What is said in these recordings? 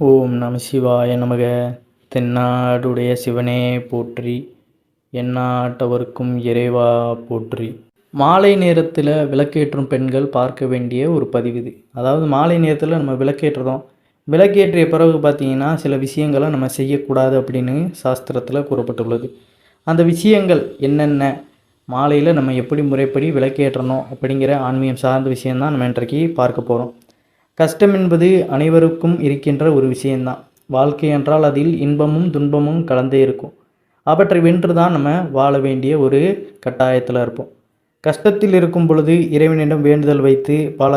ஓம் நம சிவாய நமக. தென்னாடுடைய சிவனே போற்றி எந்நாட்டவர்க்கும் இறைவா போற்றி. மாலை நேரத்தில் விளக்கேற்றும் பெண்கள் பார்க்க வேண்டிய ஒரு பதிவு இது அதாவது மாலை நேரத்தில் நம்ம விளக்கேற்றுறோம். விளக்கேற்றிய பிறகு பார்த்தீங்கன்னா சில விஷயங்களை நம்ம செய்யக்கூடாது அப்படின்னு சாஸ்திரத்தில் கூறப்பட்டுள்ளது. அந்த விஷயங்கள் என்னென்ன மாலையில் நம்ம எப்படி முறைப்படி விளக்கேற்றணும் அப்படிங்கிற ஆன்மீகம் சார்ந்த விஷயம்தான் நம்ம இன்றைக்கு பார்க்க போகிறோம் கஷ்டம் என்பது அனைவருக்கும் இருக்கின்ற ஒரு விஷயம்தான் வாழ்க்கை என்றால் அதில் இன்பமும் துன்பமும் கலந்தே இருக்கும். அவற்றை வென்று தான் நம்ம வாழ வேண்டிய ஒரு கட்டாயத்தில் இருப்போம். கஷ்டத்தில் இருக்கும் பொழுது இறைவனிடம் வேண்டுதல் வைத்து பல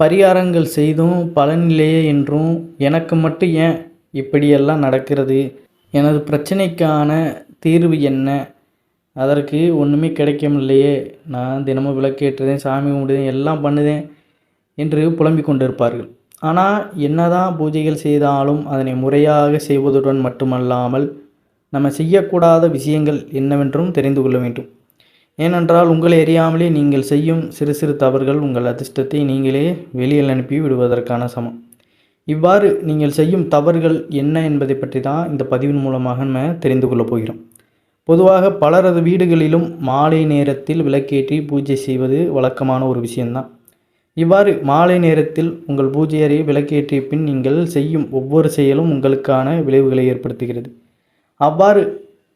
பரிகாரங்கள் செய்தும் பலனில்லையே என்றும் எனக்கு மட்டும் ஏன் இப்படியெல்லாம் நடக்கிறது? எனது பிரச்சனைக்கான தீர்வு என்ன? அதற்கு ஒன்றுமே கிடைக்கமில்லையே நான் தினமும் விளக்கேற்றுதேன் சாமி கும்பிடுதேன் எல்லாம் பண்ணுதேன். என்று புலம்பிக் கொண்டிருப்பார்கள். ஆனால் என்னதான் பூஜைகள் செய்தாலும் அதனை முறையாக செய்வதுடன் மட்டுமல்லாமல் நம்ம செய்யக்கூடாத விஷயங்கள் என்னவென்றும் தெரிந்து கொள்ள வேண்டும். ஏனென்றால் உங்களை அறியாமலே நீங்கள் செய்யும் சிறு சிறு தவறுகள் உங்கள் அதிர்ஷ்டத்தை நீங்களே வெளியில் அனுப்பி விடுவதற்கான சமம். இவ்வாறு நீங்கள் செய்யும் தவறுகள் என்ன என்பதை பற்றி தான் இந்த பதிவின் மூலமாக நம்ம தெரிந்து கொள்ளப் போகிறோம். பொதுவாக பலரது வீடுகளிலும் மாலை நேரத்தில் விளக்கேற்றி பூஜை செய்வது வழக்கமான ஒரு விஷயம்தான். இவ்வாறு மாலை நேரத்தில் உங்கள் பூஜை அறையை விளக்கேற்றிய பின் நீங்கள் செய்யும் ஒவ்வொரு செயலும் உங்களுக்கான விளைவுகளை ஏற்படுத்துகிறது. அவ்வாறு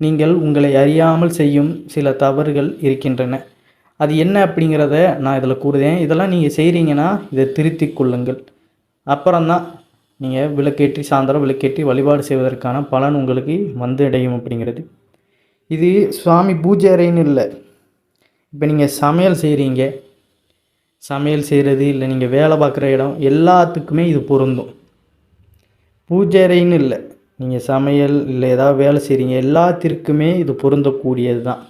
நீங்கள் உங்களை அறியாமல் செய்யும் சில தவறுகள் இருக்கின்றன. அது என்ன அப்படிங்கிறத நான் இதில் கூறுதேன். இதெல்லாம் நீங்கள் செய்கிறீங்கன்னா இதை திருத்தி கொள்ளுங்கள். அப்புறம்தான் நீங்கள் விளக்கேற்றி சாயந்தரம் விளக்கேற்றி வழிபாடு செய்வதற்கான பலன் உங்களுக்கு வந்து அடையும் அப்படிங்கிறது. இது சுவாமி பூஜை அறைன்னு இல்லை. இப்போ நீங்கள் சமையல் செய்கிறீங்க சமையல் செய்கிறது இல்லை நீங்கள் வேலை பார்க்குற இடம் எல்லாத்துக்குமே இது பொருந்தும். பூஜை அறைன்னு இல்லை. நீங்கள் சமையல் இல்லை ஏதாவது வேலை செய்கிறீங்க எல்லாத்திற்குமே இது பொருந்தக்கூடியது தான்.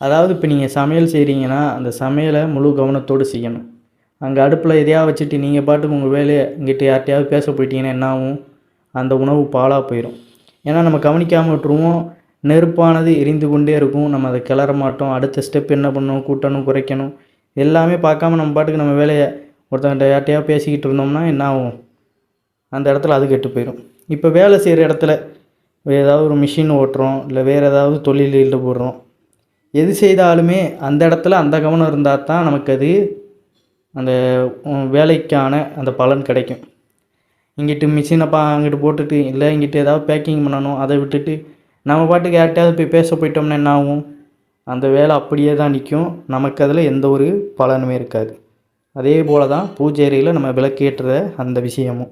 அதாவது இப்போ நீங்கள் சமையல் செய்கிறீங்கன்னா அந்த சமையலை முழு கவனத்தோடு செய்யணும். அங்கே அடுப்பில் எதையாக வச்சுட்டு நீங்கள் பாட்டுக்கு உங்கள் வேலையை இங்கிட்ட யார்கிட்டயாவது பேச போயிட்டீங்கன்னா என்ன ஆகும்? அந்த உணவு பாலாக போயிடும் ஏன்னா நம்ம கவனிக்காமல் விட்டுருவோம். நெருப்பானது எரிந்து கொண்டே இருக்கும். நம்ம அதை கிளற மாட்டோம். அடுத்த ஸ்டெப் என்ன பண்ணணும்? கூட்டணும் குறைக்கணும். எல்லாமே பார்க்காம நம்ம பாட்டுக்கு நம்ம வேலையை ஒருத்தவங்கிட்ட யார்ட்டையாக பேசிக்கிட்டு இருந்தோம்னா என்ன ஆகும்? அந்த இடத்துல அது கெட்டு போயிடும் இப்போ வேலை செய்கிற இடத்துல ஏதாவது ஒரு மிஷின் ஓட்டுறோம் இல்லை வேறு ஏதாவது தொழில் ஈடுபடுறோம். எது செய்தாலுமே அந்த இடத்துல அந்த கவனம் இருந்தால் தான் நமக்கு அது அந்த வேலைக்கான அந்த பலன் கிடைக்கும். இங்கிட்டு மிஷினை பா அங்கிட்டு போட்டுட்டு இல்லை இங்கிட்டு ஏதாவது பேக்கிங் பண்ணணும் அதை விட்டுட்டு நம்ம பாட்டுக்கு யார்கிட்டயாவது போய் பேச போயிட்டோம்னா என்ன ஆகும்? அந்த வேலை அப்படியே தான் நிற்கும். நமக்கு அதில் எந்த ஒரு பலனுமே இருக்காது. அதே போல் தான் பூஜை அறையில் நம்ம விளக்கேற்றுற அந்த விஷயமும்.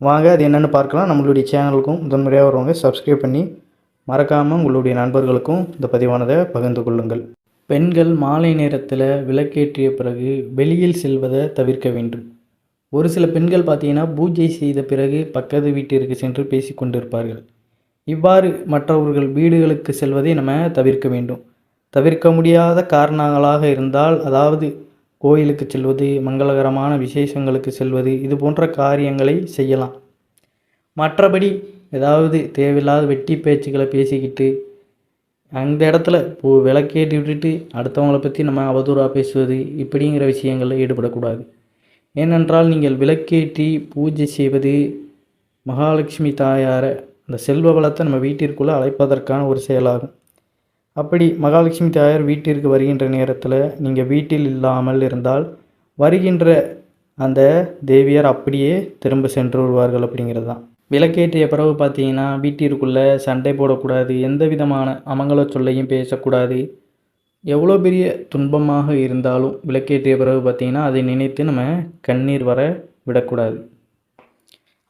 வாங்க அது என்னென்னு பார்க்கலாம். நம்மளுடைய சேனலுக்கும் முதன்முறையாக வரவங்க. சப்ஸ்கிரைப் பண்ணி மறக்காமல் உங்களுடைய நண்பர்களுக்கும் இந்த பதிவானதை பகிர்ந்து கொள்ளுங்கள். பெண்கள் மாலை நேரத்தில் விளக்கேற்றிய பிறகு வெளியில் செல்வதை தவிர்க்க வேண்டும். ஒரு சில பெண்கள் பார்த்தீங்கன்னா பூஜை செய்த பிறகு பக்கத்து வீட்டிற்கு சென்று பேசி கொண்டிருப்பார்கள் இவ்வாறு மற்றவர்கள் வீடுகளுக்கு செல்வதை நம்ம தவிர்க்க வேண்டும். தவிர்க்க முடியாத காரணங்களாக இருந்தால் அதாவது கோயிலுக்கு செல்வது மங்களகரமான விசேஷங்களுக்கு செல்வது இது போன்ற காரியங்களை செய்யலாம். மற்றபடி ஏதாவது தேவையில்லாத வெட்டி பேச்சுக்களை பேசிக்கிட்டு அந்த இடத்துல பூ விளக்கேற்றி விட்டுட்டு அடுத்தவங்களை பற்றி நம்ம அவதூறாக பேசுவது இப்படிங்கிற விஷயங்களில் ஈடுபடக்கூடாது. ஏனென்றால் நீங்கள் விளக்கேற்றி பூஜை செய்வது மகாலட்சுமி தாயாரை அந்த செல்வ வளத்தை நம்ம வீட்டிற்குள்ளே அழைப்பதற்கான ஒரு செயலாகும். அப்படி மகாலட்சுமி தாயார் வீட்டிற்கு வருகின்ற நேரத்தில் நீங்கள் வீட்டில் இல்லாமல் இருந்தால் வருகின்ற அந்த தேவியார் அப்படியே திரும்ப சென்று வருவார்கள் அப்படிங்கிறது தான் விளக்கேற்றிய பிறகு பார்த்தீங்கன்னா வீட்டிற்குள்ளே சண்டை போடக்கூடாது எந்த விதமான அமங்கல சொல்லையும் பேசக்கூடாது. எவ்வளோ பெரிய துன்பமாக இருந்தாலும் விளக்கேற்றிய பிறகு பார்த்தீங்கன்னா அதை நினைத்து நம்ம கண்ணீர் வர விடக்கூடாது.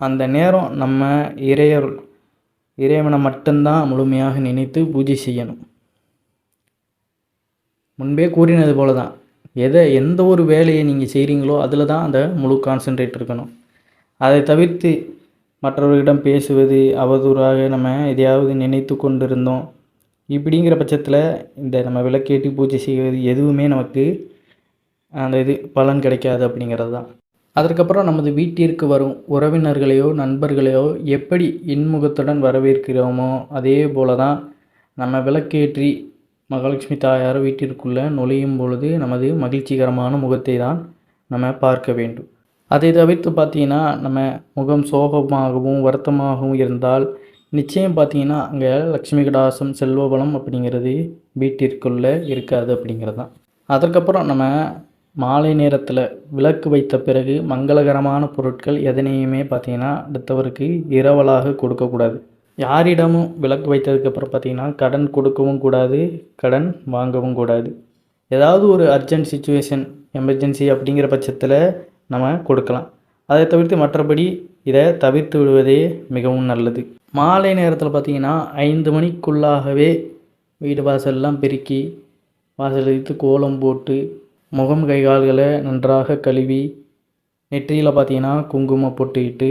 அந்த நேரம் நம்ம இறையர் இறைவனை மட்டும்தான் முழுமையாக நினைத்து பூஜை செய்யணும். முன்பே கூறினது போல தான் எதை எந்த ஒரு வேலையை நீங்கள் செய்கிறீங்களோ அதில் தான் அந்த முழு கான்சென்ட்ரேட் இருக்கணும். அதை தவிர்த்து மற்றவர்களிடம் பேசுவது அவதூறாக நம்ம எதையாவது நினைத்து கொண்டிருந்தோம். இப்படிங்கிற பட்சத்தில் இந்த நம்ம விளக்கேற்றி பூஜை செய்வது எதுவுமே நமக்கு அந்த இது பலன் கிடைக்காது அப்படிங்கிறது தான். அதற்கப்புறம் நமது வீட்டிற்கு வரும் உறவினர்களையோ நண்பர்களையோ எப்படி இன்முகத்துடன் வரவேற்கிறோமோ அதே போல தான் நம்ம விளக்கேற்றி மகாலட்சுமி தாயார் வீட்டிற்குள்ளே நுழையும் பொழுது நமது மகிழ்ச்சிகரமான முகத்தை தான் நம்ம பார்க்க வேண்டும். அதை தவிர்த்து பார்த்தீங்கன்னா நம்ம முகம் சோகமாகவும் வருத்தமாகவும் இருந்தால் நிச்சயம் பார்த்தீங்கன்னா அங்கே லக்ஷ்மி கடாசம் செல்வ அப்படிங்கிறது வீட்டிற்குள்ளே இருக்காது அப்படிங்கிறது தான் அதற்கப்புறம் நம்ம மாலை நேரத்தில் விளக்கு வைத்த பிறகு மங்களகரமான பொருட்கள் எதனையுமே பார்த்தீங்கன்னா அடுத்தவருக்கு இரவலாக கொடுக்கக்கூடாது. யாரிடமும் விலக்கு வைத்ததுக்கப்புறம் பார்த்தீங்கன்னா கடன் கொடுக்கவும் கூடாது கடன் வாங்கவும் கூடாது. ஏதாவது ஒரு அர்ஜென்ட் சுச்சுவேஷன் எமர்ஜென்சி அப்படிங்கிற பட்சத்தில் நம்ம கொடுக்கலாம். அதை தவிர்த்து மற்றபடி இதை தவிர்த்து விடுவதே மிகவும் நல்லது. மாலை நேரத்தில் பார்த்தீங்கன்னா ஐந்து மணிக்குள்ளாகவே வீடு வாசல்லாம் பெருக்கி வாசல் இழுத்து கோலம் போட்டு முகம் கை கால்களை நன்றாக கழுவி நெற்றியில் பார்த்தீங்கன்னா குங்குமம் பொட்டுக்கிட்டு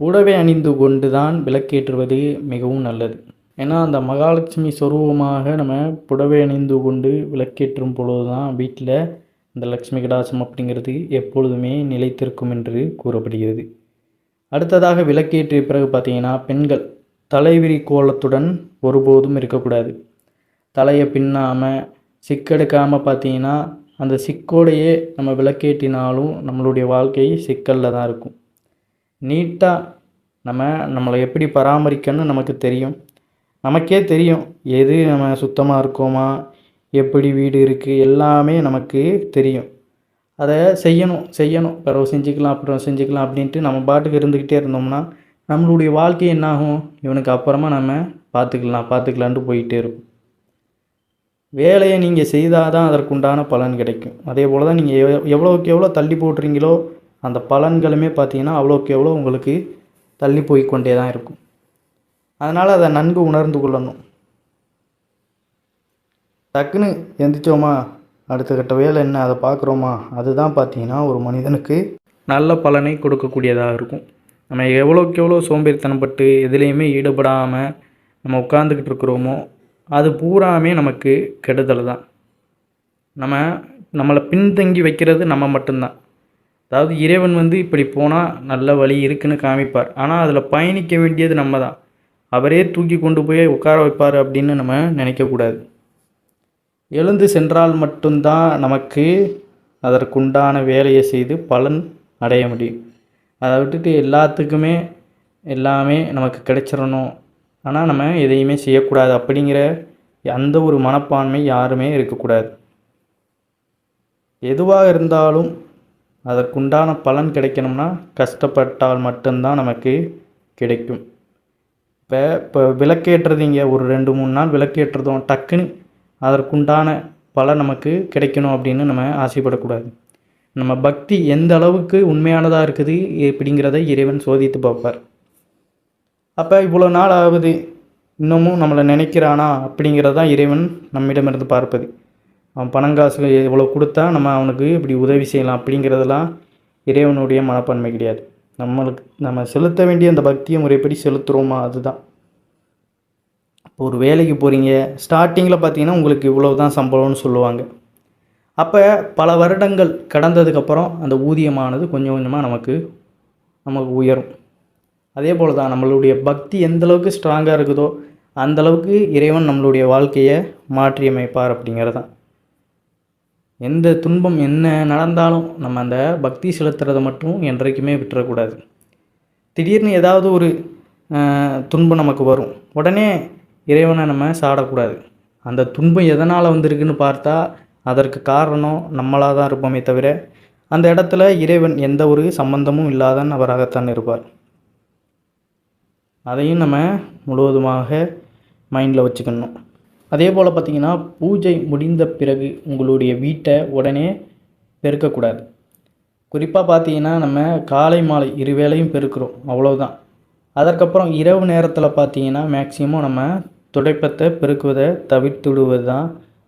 புடவை அணிந்து கொண்டு தான் விளக்கேற்றுவது மிகவும் நல்லது. ஏன்னா அந்த மகாலட்சுமி சொரூபமாக நம்ம புடவை அணிந்து கொண்டு விளக்கேற்றும் பொழுது தான் வீட்டில் இந்த லக்ஷ்மி கடாசம் அப்படிங்கிறது எப்பொழுதுமே நிலைத்திருக்கும் என்று கூறப்படுகிறது. அடுத்ததாக விளக்கேற்றிய பிறகு பார்த்தீங்கன்னா பெண்கள் தலைவிரி கோலத்துடன் ஒருபோதும் இருக்கக்கூடாது. தலையை பின்னாமல் சிக்கெடுக்காமல் பார்த்தீங்கன்னா அந்த சிக்கோடையே நம்ம விளக்கேற்றினாலும் நம்மளுடைய வாழ்க்கை சிக்கலில் தான் இருக்கும். நீட்டாக நம்ம நம்மளை எப்படி பராமரிக்கணும்னு நமக்கு தெரியும். நமக்கே தெரியும் எது நம்ம சுத்தமாக இருக்கோமா எப்படி வீடு இருக்குது எல்லாமே நமக்கு தெரியும். அதை செய்யணும் செய்யணும். பிறகு செஞ்சுக்கலாம் அப்புறம் செஞ்சுக்கலாம் அப்படின்ட்டு நம்ம பாட்டுக்கு இருந்துக்கிட்டே இருந்தோம்னா நம்மளுடைய வாழ்க்கை என்னாகும்? இவனுக்கு அப்புறமா நம்ம பார்த்துக்கலாம் பார்த்துக்கலான்ட்டு போயிட்டே இருக்கும். வேலையை நீங்கள் செய்தால் தான் அதற்குண்டான பலன் கிடைக்கும். அதே போல் தான் நீங்கள் எவ் எவ்வளோக்கு எவ்வளோ தள்ளி போடுறீங்களோ அந்த பலன்களுமே பார்த்தீங்கன்னா அவ்வளோக்கு எவ்வளோ உங்களுக்கு தள்ளி போய் கொண்டே தான் இருக்கும். அதனால் அதை நன்கு உணர்ந்து கொள்ளணும். டக்குன்னு எந்திரிச்சோமா? அடுத்த கட்ட வேலை என்ன? அதை பார்க்குறோமா? அதுதான் பார்த்தீங்கன்னா ஒரு மனிதனுக்கு நல்ல பலனை கொடுக்கக்கூடியதாக இருக்கும். நம்ம எவ்வளோக்கு எவ்வளோ சோம்பேறித்தனப்பட்டு எதுலேயுமே ஈடுபடாமல் நம்ம உட்காந்துக்கிட்டு இருக்கிறோமோ அது பூராமே நமக்கு கெடுதல் தான். நம்ம நம்மளை பின்தங்கி வைக்கிறது நம்ம மட்டும்தான். அதாவது இறைவன் வந்து இப்படி போனால் நல்ல வழி இருக்குன்னு காமிப்பார். ஆனால் அதில் பயணிக்க வேண்டியது நம்ம தான் அவரே தூக்கி கொண்டு போய் உட்கார வைப்பார் அப்படின்னு நம்ம நினைக்கக்கூடாது எழுந்து சென்றால் மட்டும்தான் நமக்கு அதற்குண்டான வேலையை செய்து பலன் அடைய முடியும். அதை விட்டுட்டு எல்லாத்துக்குமே எல்லாமே நமக்கு கிடைச்சிடணும். ஆனால் நம்ம எதையுமே செய்யக்கூடாது. அப்படிங்கிற அந்த ஒரு மனப்பான்மை யாருமே இருக்கக்கூடாது. எதுவாக இருந்தாலும் அதற்குண்டான பலன் கிடைக்கணும்னா கஷ்டப்பட்டால் மட்டும்தான் நமக்கு கிடைக்கும். இப்போ இப்போ விளக்கேற்றுறதீங்க ஒரு ரெண்டு மூணு நாள் விளக்கேற்றுறதும் டக்குன்னு அதற்குண்டான பலன் நமக்கு கிடைக்கணும் அப்படின்னு நம்ம ஆசைப்படக்கூடாது. நம்ம பக்தி எந்த அளவுக்கு உண்மையானதாக இருக்குது அப்படிங்கிறத இறைவன் சோதித்து பார்ப்பார். அப்போ இவ்வளோ நாள் ஆகுது இன்னமும் நம்மளை நினைக்கிறானா அப்படிங்கிறதான் இறைவன் நம்மிடமிருந்து பார்ப்பது. அவன் பணங்காசு இவ்வளோ கொடுத்தா நம்ம அவனுக்கு இப்படி உதவி செய்யலாம் அப்படிங்கிறதெல்லாம் இறைவனுடைய மனப்பான்மை கிடையாது. நம்மளுக்கு நம்ம செலுத்த வேண்டிய அந்த பக்தியை முறைப்படி செலுத்துகிறோமா அதுதான். இப்போ ஒரு வேலைக்கு போகிறீங்க ஸ்டார்டிங்கில் பார்த்தீங்கன்னா உங்களுக்கு இவ்வளோ தான் சம்பளம்னு சொல்லுவாங்க. அப்போ பல வருடங்கள் கடந்ததுக்கப்புறம் அந்த ஊதியமானது கொஞ்சம் கொஞ்சமாக நமக்கு நமக்கு உயரும். அதே போல் தான் நம்மளுடைய பக்தி எந்த அளவுக்கு ஸ்ட்ராங்காக இருக்குதோ அந்தளவுக்கு இறைவன் நம்மளுடைய வாழ்க்கையை மாற்றியமைப்பார் அப்படிங்கிறது தான் எந்த துன்பம் என்ன நடந்தாலும் நம்ம அந்த பக்தி செலுத்துறதை மட்டும் என்றைக்குமே விட்டுறக்கூடாது. திடீர்னு ஏதாவது ஒரு துன்பம் நமக்கு வரும். உடனே இறைவனை நம்ம சாடக்கூடாது. அந்த துன்பம் எதனால் வந்திருக்குன்னு பார்த்தா அதற்கு காரணம் நம்மளாக தான் இருப்போமே தவிர அந்த இடத்துல இறைவன் எந்த ஒரு சம்பந்தமும் இல்லாத நபராகத்தான் இருப்பார். அதையும் நம்ம முழுவதுமாக மைண்டில் வச்சுக்கணும். அதே போல் பார்த்திங்கன்னா பூஜை முடிந்த பிறகு உங்களுடைய வீட்டை உடனே பெருக்கக்கூடாது. குறிப்பாக பார்த்தீங்கன்னா நம்ம காலை மாலை இரு வேளையும் பெருக்கிறோம் அவ்வளோதான் அதற்கப்புறம் இரவு நேரத்தில் பார்த்தீங்கன்னா மேக்சிமம் நம்ம துடைப்பத்தை பெருக்குவதை தவிர்த்து விடுவது தான்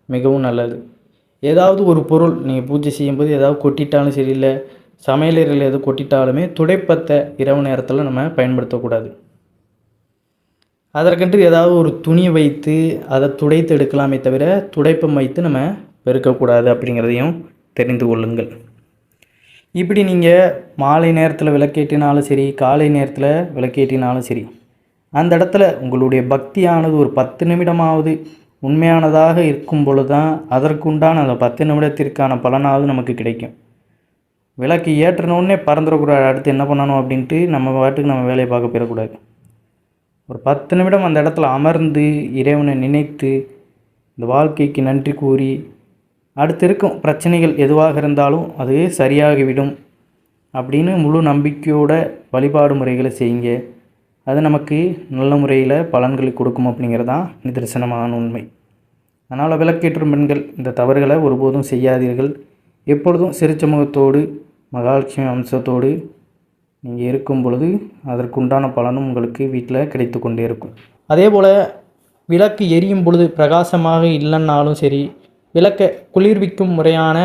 மிகவும் நல்லது. ஏதாவது ஒரு பொருள் நீங்கள் பூஜை செய்யும்போது ஏதாவது கொட்டிட்டாலும் சரி இல்லை சமையலறையில் எது கொட்டிட்டாலுமே துடைப்பத்தை இரவு நேரத்தில் நம்ம பயன்படுத்தக்கூடாது. அதற்கென்று ஏதாவது ஒரு துணி வைத்து அதை துடைத்து எடுக்கலாமே தவிர துடைப்பம் வைத்து நம்ம பெருக்கக்கூடாது அப்படிங்கிறதையும் தெரிந்து கொள்ளுங்கள். இப்படி நீங்கள் மாலை நேரத்தில் விளக்கேற்றினாலும் சரி காலை நேரத்தில் விளக்கேற்றினாலும் சரி அந்த இடத்துல உங்களுடைய பக்தியானது ஒரு பத்து நிமிடமாவது உண்மையானதாக இருக்கும் பொழுது தான் அதற்குண்டான அந்த பத்து நிமிடத்திற்கான பலனாவது நமக்கு கிடைக்கும். விளக்கு ஏற்றினோடனே பறந்துடக்கூடாது அடுத்து என்ன பண்ணணும் அப்படின்ட்டு நம்ம பாட்டுக்கு நம்ம வேலையை பார்க்க போயிடக்கூடாது. ஒரு பத்து நிமிடம் அந்த இடத்துல அமர்ந்து இறைவனை நினைத்து இந்த வாழ்க்கைக்கு நன்றி கூறி அடுத்து இருக்கும் பிரச்சனைகள் எதுவாக இருந்தாலும் அது சரியாகிவிடும் அப்படின்னு முழு நம்பிக்கையோட வழிபாடு முறைகளை செய்யுங்க. அது நமக்கு நல்ல முறையில் பலன்களை கொடுக்கும் அப்படிங்கிறதான் நிதர்சனமான உண்மை. அதனால் விளக்கேற்றும் பெண்கள் இந்த தவறுகளை ஒருபோதும் செய்யாதீர்கள். எப்பொழுதும் சிரிச்ச முகத்தோடு மகாலட்சுமி அம்சத்தோடு நீங்கள் இருக்கும் பொழுது அதற்குண்டான பலனும் உங்களுக்கு வீட்டில் கிடைத்து கொண்டே இருக்கும். அதே போல் விளக்கு எரியும் பொழுது பிரகாசமாக இல்லைன்னாலும் சரி விளக்கை குளிர்விக்கும் முறையான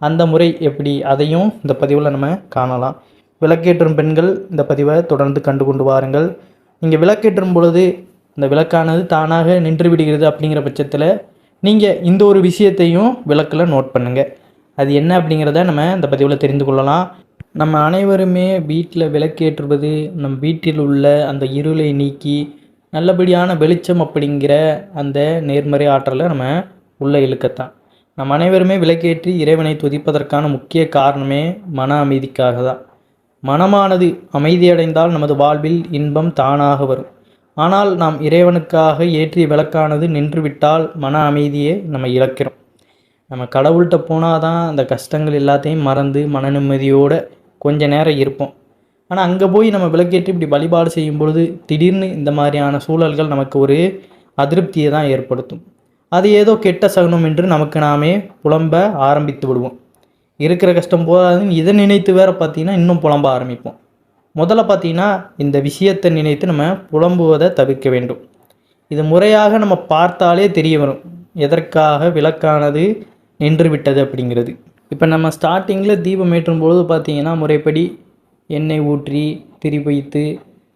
அந்த முறை எப்படி அதையும் இந்த பதிவில் நம்ம காணலாம். விளக்கேற்றும் பெண்கள் இந்த பதிவை தொடர்ந்து கண்டு கொண்டு வாருங்கள். நீங்கள் விளக்கேற்றும் பொழுது இந்த விளக்கானது தானாக நின்று விடுகிறது அப்படிங்கிற பட்சத்தில் நீங்கள் இந்த ஒரு விஷயத்தையும் விளக்கில் நோட் பண்ணுங்கள் அது என்ன அப்படிங்கிறத நம்ம இந்த பதிவில் தெரிந்து கொள்ளலாம். நம்ம அனைவருமே வீட்டில் விளக்கேற்றுவது நம் வீட்டில் உள்ள அந்த இருளை நீக்கி நல்லபடியான வெளிச்சம் அப்படிங்கிற அந்த நேர்மறை ஆற்றலை நம்ம உள்ளே இழுக்கத்தான். நம் அனைவருமே விளக்கேற்றி இறைவனை துதிப்பதற்கான முக்கிய காரணமே மன அமைதிக்காக தான். மனமானது அமைதியடைந்தால் நமது வாழ்வில் இன்பம் தானாக வரும். ஆனால் நாம் இறைவனுக்காக ஏற்றிய விளக்கானது நின்றுவிட்டால் மன அமைதியை நம்ம இழக்கிறோம். நம்ம கடவுள்கிட்ட போனால் தான் அந்த கஷ்டங்கள் எல்லாத்தையும் மறந்து மன நிம்மதியோடு கொஞ்ச நேரம் இருப்போம். ஆனால் அங்கே போய் நம்ம விளக்கேற்றி இப்படி வழிபாடு செய்யும் பொழுது திடீர்னு இந்த மாதிரியான சூழல்கள் நமக்கு ஒரு அதிருப்தியை தான் ஏற்படுத்தும். அது ஏதோ கெட்ட சகுனம் என்று நமக்கு நாமே புலம்ப ஆரம்பித்து விடுவோம். இருக்கிற கஷ்டம் போதாதுன்னு இதை நினைத்து வேற பார்த்தீங்கன்னா இன்னும் புலம்ப ஆரம்பிப்போம். முதல்ல பார்த்தீங்கன்னா இந்த விஷயத்தை நினைத்து நம்ம புலம்புவதை தவிர்க்க வேண்டும். இது முறையாக நம்ம பார்த்தாலே தெரிய வரும். எதற்காக விளக்கானது நின்று விட்டது அப்படிங்கிறது. இப்போ நம்ம ஸ்டார்டிங்கில் தீபம் ஏற்றும் பொழுது பார்த்தீங்கன்னா முறைப்படி எண்ணெய் ஊற்றி திரி வைத்து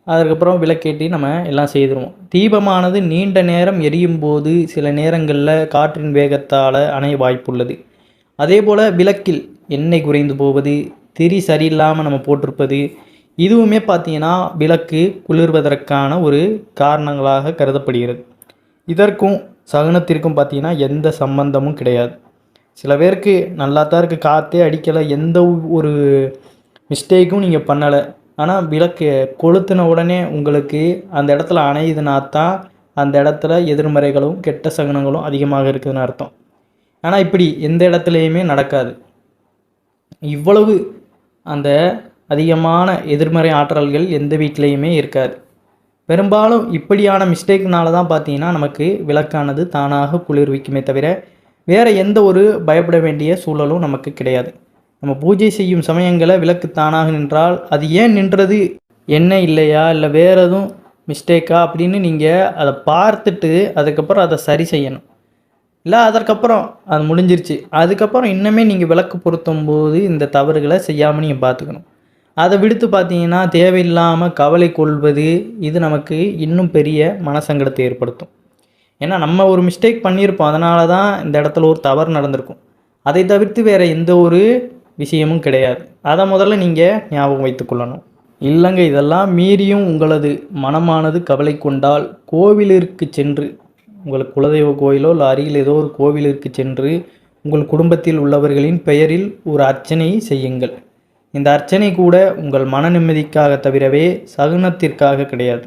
அதுக்கப்புறம் விளக்கேற்றி நம்ம எல்லாம் செய்திருவோம். தீபமானது நீண்ட நேரம் எரியும் போது சில நேரங்களில் காற்றின் வேகத்தால் அணைய வாய்ப்புள்ளது. அதே போல் விளக்கில் எண்ணெய் குறைந்து போவது திரி சரியில்லாமல் நம்ம போட்டிருப்பது இதுவுமே பார்த்தீங்கன்னா விளக்கு குளிர்வதற்கான ஒரு காரணங்களாக கருதப்படுகிறது. இதற்கும் சகுனத்திற்கும் பார்த்திங்கன்னா எந்த சம்பந்தமும் கிடையாது. சில பேருக்கு நல்லா தான் இருக்குது காற்றே அடிக்கலை. எந்த ஒரு மிஸ்டேக்கும் நீங்கள் பண்ணலை. ஆனால் விளக்கு கொளுத்தின உடனே உங்களுக்கு அந்த இடத்துல அணையுதுனா தான் அந்த இடத்துல எதிர்மறைகளும் கெட்ட சகுனங்களும் அதிகமாக இருக்குதுன்னு அர்த்தம். ஆனால் இப்படி எந்த இடத்துலையுமே நடக்காது. இவ்வளவு அந்த அதிகமான எதிர்மறை ஆற்றல்கள் எந்த வீட்லேயுமே இருக்காது. பெரும்பாலும் இப்படியான மிஸ்டேக்னால தான் பார்த்தீங்கன்னா நமக்கு விளக்கானது தானாக குளிர்விக்குமே தவிர வேறு எந்த ஒரு பயப்பட வேண்டிய சூழலும் நமக்கு கிடையாது. நம்ம பூஜை செய்யும் சமயங்களை விளக்கு தானாக நின்றால் அது ஏன் நின்றது? என்ன இல்லையா? இல்லை வேறு எதுவும் மிஸ்டேக்கா அப்படின்னு நீங்கள் அதை பார்த்துட்டு அதுக்கப்புறம் அதை சரி செய்யணும். இல்லை அதற்கப்புறம் அது முடிஞ்சிருச்சு. அதுக்கப்புறம் இன்னுமே நீங்கள் விளக்கு பொருத்தும் போது இந்த தவறுகளை செய்யாமல் நீங்கள் பார்த்துக்கணும். அதை விடுத்து பார்த்தீங்கன்னா தேவையில்லாமல் கவலை கொள்வது இது நமக்கு இன்னும் பெரிய மனசங்கடத்தை ஏற்படுத்தும். ஏன்னா நம்ம ஒரு மிஸ்டேக் பண்ணியிருப்போம். அதனால தான் இந்த இடத்துல ஒரு தவறு நடந்திருக்கும். அதை தவிர்த்து வேறு எந்த ஒரு விஷயமும் கிடையாது. அதை முதல்ல நீங்கள் ஞாபகம் வைத்துக்கொள்ளணும் இல்லைங்க இதெல்லாம் மீறியும் உங்களது மனமானது கவலை கொண்டால் கோவிலிற்கு சென்று உங்கள் குலதெய்வ கோயிலோ இல்லை அருகில் ஏதோ ஒரு கோவிலிற்கு சென்று உங்கள் குடும்பத்தில் உள்ளவர்களின் பெயரில் ஒரு அர்ச்சனை செய்யுங்கள். இந்த அர்ச்சனை கூட உங்கள் மன நிம்மதிக்காக தவிரவே சகுனத்திற்காக கிடையாது.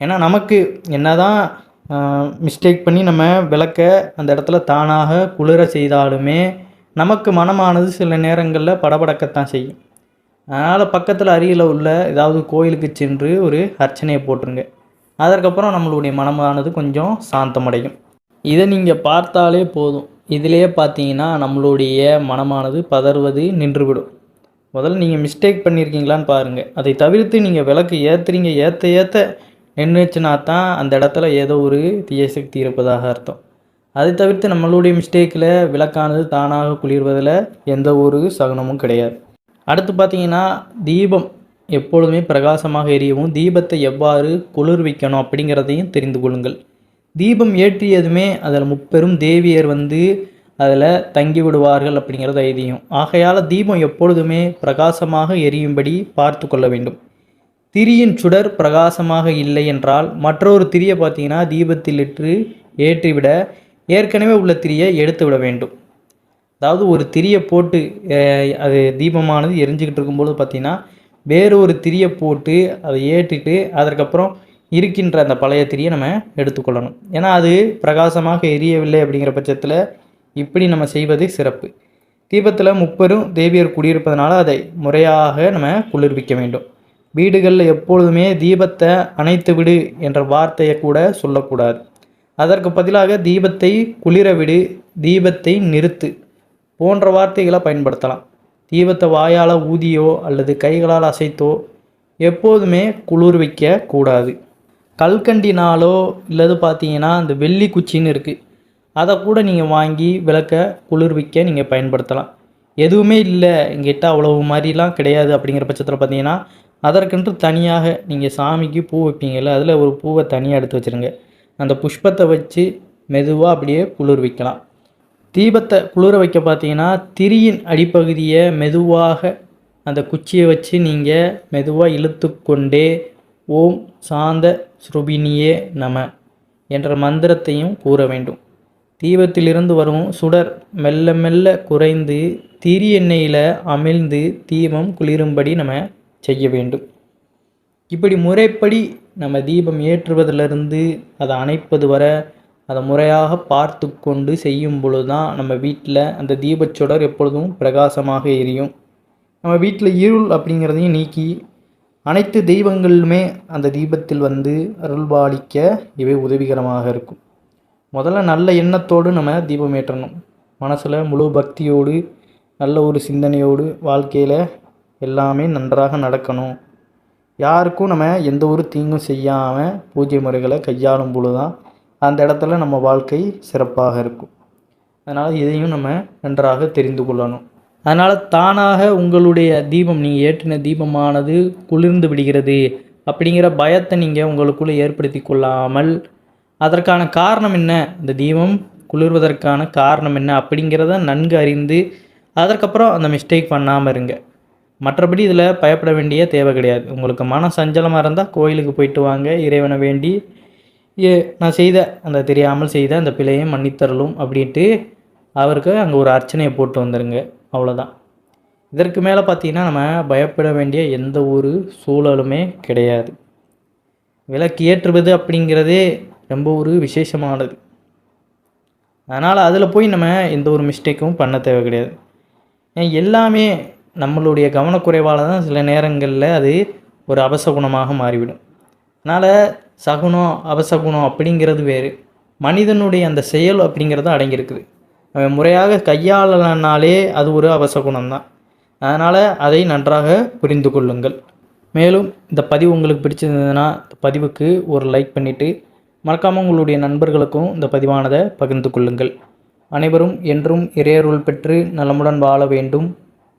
ஏன்னா நமக்கு என்னதான் மிஸ்டேக் பண்ணி நம்ம விளக்க அந்த இடத்துல தானாக குளிர செய்தாலுமே நமக்கு மனமானது சில நேரங்களில் படபடக்கத்தான் செய்யும். அதனால் பக்கத்தில் அருகில் உள்ள ஏதாவது கோயிலுக்கு சென்று ஒரு அர்ச்சனையை போட்டுருங்க. அதற்கப்புறம் நம்மளுடைய மனமானது கொஞ்சம் சாந்தமடையும். இதை நீங்கள் பார்த்தாலே போதும். இதிலே பார்த்தீங்கன்னா நம்மளுடைய மனமானது பதறுவது நின்றுவிடும். முதல்ல நீங்கள் மிஸ்டேக் பண்ணியிருக்கீங்களான்னு பாருங்கள் அதை தவிர்த்து நீங்கள் விளக்கு ஏற்றுறீங்க ஏற்ற ஏற்ற நின்றுச்சுன்னா தான் அந்த இடத்துல ஏதோ ஒரு தீய சக்தி இருப்பதாக அர்த்தம். அதை தவிர்த்து நம்மளுடைய மிஸ்டேக்கில் விளக்கானது தானாக குளிர்வதில் எந்த ஒரு சகுனமும் கிடையாது. அடுத்து பார்த்தீங்கன்னா தீபம் எப்பொழுதுமே பிரகாசமாக எரியவும் தீபத்தை எவ்வாறு குளிர்விக்கணும் அப்படிங்கிறதையும் தெரிந்து கொள்ளுங்கள். தீபம் ஏற்றியதுமே அதில் முப்பெரும் தேவியர் வந்து அதில் தங்கி விடுவார்கள் அப்படிங்கிறது ஐதீகம். ஆகையால் தீபம் எப்பொழுதுமே பிரகாசமாக எரியும்படி பார்த்து கொள்ள வேண்டும். திரியின் சுடர் பிரகாசமாக இல்லை என்றால் மற்றொரு திரியை பார்த்தீங்கன்னா தீபத்தில் இட்டு ஏற்றிவிட ஏற்கனவே உள்ள திரியை எடுத்து விட வேண்டும். அதாவது ஒரு திரியை போட்டு அது தீபமானது எரிஞ்சுக்கிட்டு இருக்கும்போது பார்த்திங்கன்னா வேறு ஒரு திரியை போட்டு அதை ஏற்றிட்டு அதற்கப்புறம் இருக்கின்ற அந்த பழைய திரியை நம்ம எடுத்துக்கொள்ளணும் ஏன்னா அது பிரகாசமாக எரியவில்லை அப்படிங்கிற பட்சத்தில் இப்படி நம்ம செய்வது சிறப்பு. தீபத்தில் முப்பெரும் தேவியர் குடியிருப்பதனால அதை முறையாக நம்ம குளிர்விக்க வேண்டும். வீடுகளில் எப்பொழுதுமே தீபத்தை அணைத்து விடு என்ற வார்த்தையை கூட சொல்லக்கூடாது. அதற்கு பதிலாக தீபத்தை குளிர விடு தீபத்தை நிறுத்து போன்ற வார்த்தைகளை பயன்படுத்தலாம். தீபத்தை வாயால் ஊதியோ அல்லது கைகளால் அசைத்தோ எப்போதுமே குளிர்விக்க கூடாது. கல்கண்டினாலோ இல்லது பார்த்தீங்கன்னா அந்த வெள்ளி குச்சின்னு இருக்குது அதை கூட நீங்கள் வாங்கி விளக்க குளிர்விக்க நீங்கள் பயன்படுத்தலாம். எதுவுமே இல்லை எங்கிட்ட அவ்வளவு மாதிரிலாம் கிடையாது அப்படிங்கிற பட்சத்தில் பார்த்தீங்கன்னா அதற்கென்று தனியாக நீங்கள் சாமிக்கு பூ வைப்பீங்கள்ல அதில் ஒரு பூவை தனியாக எடுத்து வச்சுருங்க. அந்த புஷ்பத்தை வச்சு மெதுவாக அப்படியே குளிர் வைக்கலாம். தீபத்தை குளிர வைக்க பார்த்தீங்கன்னா திரியின் அடிப்பகுதியை மெதுவாக அந்த குச்சியை வச்சு நீங்கள் மெதுவாக இழுத்து கொண்டே ஓம் சாந்த ஸ்ருபினியே நம என்ற மந்திரத்தையும் கூற வேண்டும். தீபத்திலிருந்து வரும் சுடர் மெல்ல மெல்ல குறைந்து திரி எண்ணெயில் அமிழ்ந்து தீபம் குளிரும்படி நம்ம செய்ய வேண்டும். இப்படி முறைப்படி நம்ம தீபம் ஏற்றுவதிலிருந்து அதை அணைப்பது வரை அதை முறையாக பார்த்து கொண்டு செய்யும் பொழுது தான் நம்ம வீட்டில் அந்த தீபச்சுடர் எப்பொழுதும் பிரகாசமாக எரியும். நம்ம வீட்டில் இருள் அப்படிங்கிறதையும் நீக்கி அனைத்து தெய்வங்களுமே அந்த தீபத்தில் வந்து அருள்பாலிக்க இவை உதவிகரமாக இருக்கும். முதல்ல நல்ல எண்ணத்தோடு நம்ம தீபம் ஏற்றணும். மனசில் முழு பக்தியோடு நல்ல ஒரு சிந்தனையோடு வாழ்க்கையில் எல்லாமே நன்றாக நடக்கணும். யாருக்கும் நம்ம எந்த ஒரு தீங்கும் செய்யாமல் பூஜை முறைகளை கையாளும் பொழுது தான் அந்த இடத்துல நம்ம வாழ்க்கை சிறப்பாக இருக்கும். அதனால் இதையும் நம்ம நன்றாக தெரிந்து கொள்ளணும். அதனால் தானாக உங்களுடைய தீபம் நீங்கள் ஏற்றின தீபமானது குளிர்ந்து விடுகிறது அப்படிங்கிற பயத்தை நீங்கள் உங்களுக்குள்ளே ஏற்படுத்தி கொள்ளாமல் அதற்கான காரணம் என்ன? இந்த தீபம் குளிர்வதற்கான காரணம் என்ன அப்படிங்கிறத நன்கு அறிந்து அதற்கப்புறம் அந்த மிஸ்டேக் பண்ணாமல் இருங்க. மற்றபடி இதில் பயப்பட வேண்டிய தேவை கிடையாது. உங்களுக்கு மன சஞ்சலமாக இருந்தால் கோயிலுக்கு போயிட்டு வாங்க. இறைவனை வேண்டி ஏ நான் செய்த அந்த தெரியாமல் செய்த அந்த பிழையை மன்னித்தரலும் அப்படின்ட்டு அவருக்கு அங்கே ஒரு அர்ச்சனையை போட்டு வந்துடுங்க அவ்வளோதான் இதற்கு மேலே பார்த்தீங்கன்னா நம்ம பயப்பட வேண்டிய எந்த ஒரு சூழலுமே கிடையாது. விளக்கு ஏற்றுவது அப்படிங்கிறதே ரொம்ப ஒரு விசேஷமானது. அதனால் அதில் போய் நம்ம எந்த ஒரு மிஸ்டேக்கும் பண்ண தேவை கிடையாது. எல்லாமே நம்மளுடைய கவனக்குறைவால் தான் சில நேரங்களில் அது ஒரு அபசகுணமாக மாறிவிடும். அதனால் சகுனம் அபசகுணம் அப்படிங்கிறது வேறு. மனிதனுடைய அந்த செயல் அப்படிங்கிறது அடங்கியிருக்குது. அவன் முறையாக கையாளனாலே அது ஒரு அவசகுணம் தான் அதனால் அதை நன்றாக புரிந்து கொள்ளுங்கள். மேலும் இந்த பதிவு உங்களுக்கு பிடிச்சிருந்ததுன்னா இந்த பதிவுக்கு ஒரு லைக் பண்ணிவிட்டு மறக்காமல் உங்களுடைய நண்பர்களுக்கும் இந்த பதிவானதை பகிர்ந்து கொள்ளுங்கள். அனைவரும் என்றும் இறையருள் பெற்று நலமுடன் வாழ வேண்டும்.